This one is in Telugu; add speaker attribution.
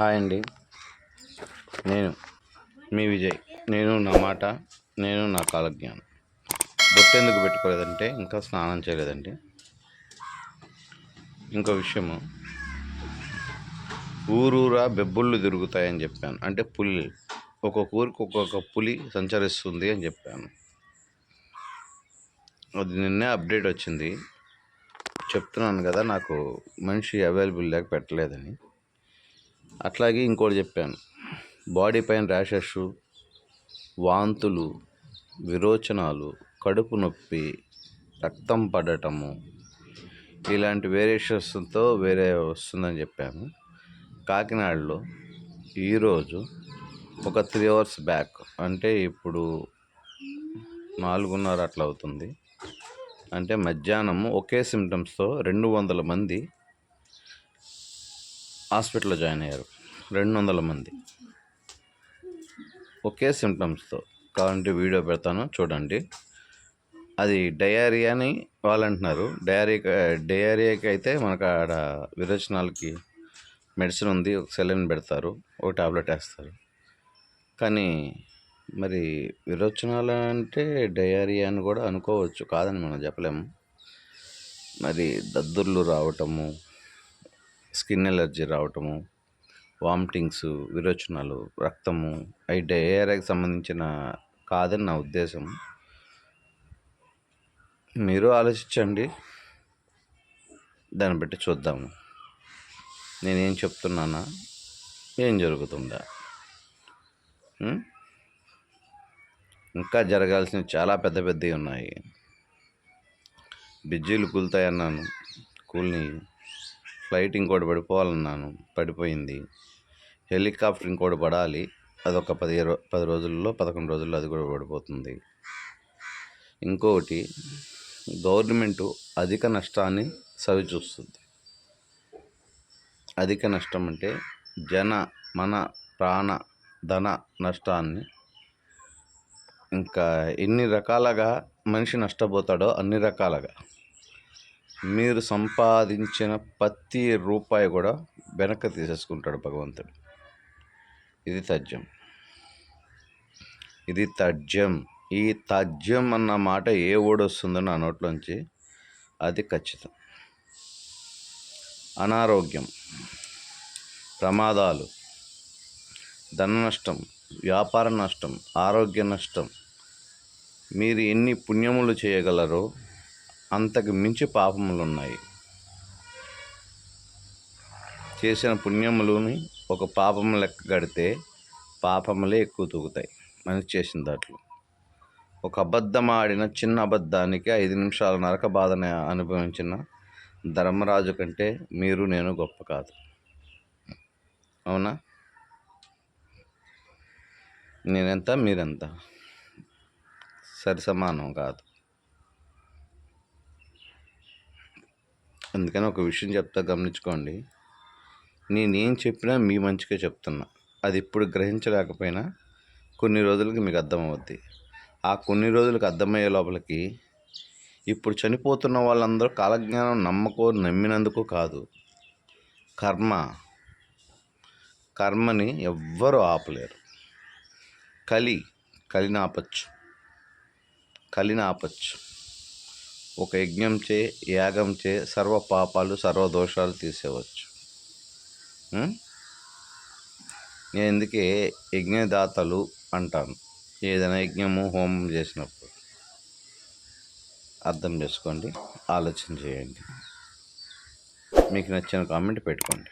Speaker 1: హాయ్ అండి. నేను మీ విజయ్. నేను నా మాట నేను నా కాలజ్ఞానం. బొట్టు ఎందుకు పెట్టుకోలేదంటే ఇంకా స్నానం చేయలేదండి. ఇంకో విషయము ఊరూరా బెబ్బుళ్ళు తిరుగుతాయని చెప్పాను. అంటే పులి ఒక్కొక్క ఊరికి ఒక్కొక్క పులి సంచరిస్తుంది అని చెప్పాను. అది నిన్నే అప్డేట్ వచ్చింది. చెప్తున్నాను కదా నాకు మనిషి అవైలబుల్ లేక పెట్టలేదని. అట్లాగే ఇంకోటి చెప్పాను. బాడీ పైన ర్యాషెస్ వాంతులు విరోచనాలు కడుపు నొప్పి రక్తం పడటము ఇలాంటి వేరియేషన్స్తో వేరే వస్తుందని చెప్పాము కాకినాడలో ఈరోజు ఒక త్రీ అవర్స్ బ్యాక్ అంటే ఇప్పుడు నాలుగున్నర అట్లా అవుతుంది అంటే మధ్యాహ్నం ఒకే సిమ్టమ్స్తో రెండు వందల మంది హాస్పిటల్లో జాయిన్ అయ్యారు. రెండు వందల మంది. ఒకే సిమ్టమ్స్తో కావాలంటే వీడియో పెడతాను చూడండి. అది డయేరియా అని వాళ్ళు అంటున్నారు డయారియా డయారియాకి అయితే మనకు ఆడ విరోచనాలకి మెడిసిన్ ఉంది ఒక సెలైన్ పెడతారు ఒక టాబ్లెట్ వేస్తారు. కానీ మరి విరోచనాలు అంటే డయారియా అని కూడా అనుకోవచ్చు కాదని మనం చెప్పలేము. మరి దద్దుర్లు రావటము స్కిన్ ఎలర్జీ రావటము వామిటింగ్స్ విరోచనాలు రక్తము అవి డయేరియాకి సంబంధించిన కాదని నా ఉద్దేశం. మీరు ఆలోచించండి. దాన్ని బట్టి చూద్దాము. నేనేం చెప్తున్నానా? ఏం జరుగుతుందా? ఇంకా జరగాల్సినవి చాలా పెద్ద పెద్దవి ఉన్నాయి. బిజ్జీలు కూలుతాయన్నాను. కూలినాయి ఫ్లైట్ ఇంకోటి పడిపోవాలన్నాను పడిపోయింది. హెలికాప్టర్ ఇంకోటి పడాలి అదొక పది పది రోజుల్లో పదకొండు రోజుల్లో అది కూడా పడిపోతుంది. ఇంకొకటి గవర్నమెంటు అధిక నష్టాన్ని సవి చూస్తుంది అధిక నష్టం అంటే జన మన ప్రాణ ధన నష్టాన్ని ఇంకా ఎన్ని రకాలుగా మనిషి నష్టపోతాడో అన్ని రకాలుగా. మీరు సంపాదించిన ప్రతి రూపాయి కూడా వెనక్కి తీసేసుకుంటాడు భగవంతుడు. ఇది తథ్యం. ఇది తథ్యం. ఈ తథ్యం అన్న మాట ఏ ఓడి వస్తుందో నా నోట్లోంచి అది ఖచ్చితం. అనారోగ్యం ప్రమాదాలు ధన నష్టం వ్యాపార నష్టం ఆరోగ్య నష్టం మీరు ఎన్ని పుణ్యములు చేయగలరో అంతకు మించి పాపములు ఉన్నాయి చేసిన పుణ్యములని ఒక పాపము లెక్క కడితే పాపములే ఎక్కువ తూగుతాయి. మనిషి చేసిన దాంట్లో. ఒక అబద్ధం ఆడిన చిన్న అబద్ధానికి ఐదు నిమిషాల నరక బాధని అనుభవించిన ధర్మరాజు కంటే మీరు నేను గొప్ప కాదు. అవునా? నేనెంత మీరెంత? సరి సమానం కాదు. అందుకని ఒక విషయం చెప్తా గమనించుకోండి. నేనేం చెప్పినా మీ మంచిగా చెప్తున్నా. అది ఇప్పుడు గ్రహించలేకపోయినా కొన్ని రోజులకి మీకు అర్థమవుద్ది. ఆ కొన్ని రోజులకు అర్థమయ్యే లోపలికి ఇప్పుడు చనిపోతున్న వాళ్ళందరూ కాలజ్ఞానం నమ్మకో నమ్మినందుకు కాదు. కర్మ. కర్మని ఎవ్వరూ ఆపలేరు. కలి. కలిని ఆపచ్చు. కలిని ఆపచ్చు. ఒక యజ్ఞం చే యాగం చే సర్వ పాపాలు సర్వ దోషాలు తీసేవచ్చు. నేను ఎందుకే యజ్ఞదాతలు అంటాను? ఏదైనా యజ్ఞము హోమం చేసినప్పుడు. అర్థం చేసుకోండి ఆలోచన చేయండి. మీకు నచ్చిన కామెంట్ పెట్టుకోండి.